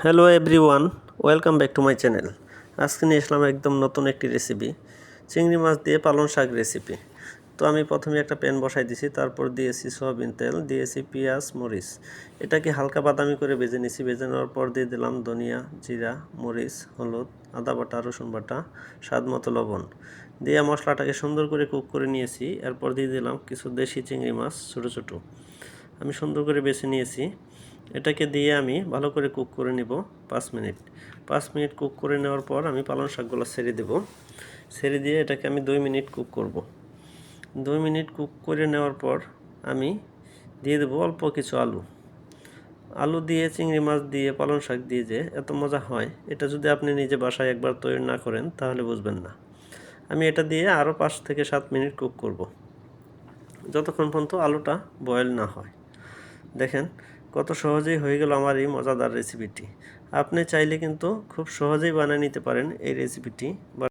Hello everyone welcome back to my channel আজকে নিয়ে আসলাম একদম নতুন একটি রেসিপি চিংড়ি মাছ দিয়ে পালং শাক রেসিপি তো আমি প্রথমে একটা প্যান বসাই দিয়েছি তারপর দিয়েছি সয়াবিন তেল, দিয়েছি পেঁয়াজ, মরিচ। এটাকে হালকা বাদামি করে ভেজে নিয়েছি ভেজে নেওয়ার পর দিয়ে দিলাম ধনিয়া, জিরা, মরিচ, হলুদ, আদা বাটা, রসুন বাটা, স্বাদ মতো লবণ। দিয়ে মশলাটাকে সুন্দর করে কুক করে নিয়েছি, এরপর দিয়ে দিলাম কিছু দেশি চিংড়ি মাছ, ছোটো ছোটো। আমি সুন্দর করে বেছে নিয়েছি। এটাকে দিয়ে আমি ভালো করে কুক করে নিব পাঁচ মিনিট। পাঁচ মিনিট কুক করে নেওয়ার পর আমি পালং শাকগুলো ছেড়ে দেব। ছেড়ে দিয়ে এটাকে আমি দুই মিনিট কুক করব। দুই মিনিট কুক করে নেওয়ার পর আমি দিয়ে দেবো অল্প কিছু আলু। আলু দিয়ে, চিংড়ি মাছ দিয়ে, পালং শাক দিয়ে যে এত মজা হয়, এটা যদি আপনি নিজে বাসায় একবার তৈরি না করেন, তাহলে বুঝবেন না। আমি এটা দিয়ে আরও পাঁচ থেকে সাত মিনিট কুক করব। যতক্ষণ পর্যন্ত আলুটা বয়েল না হয়। দেখেন কত সহজেই হয়ে গেল আমার এই মজাদার রেসিপিটি আপনি চাইলে কিন্তু খুব সহজেই বানিয়ে নিতে পারেন এই রেসিপিটি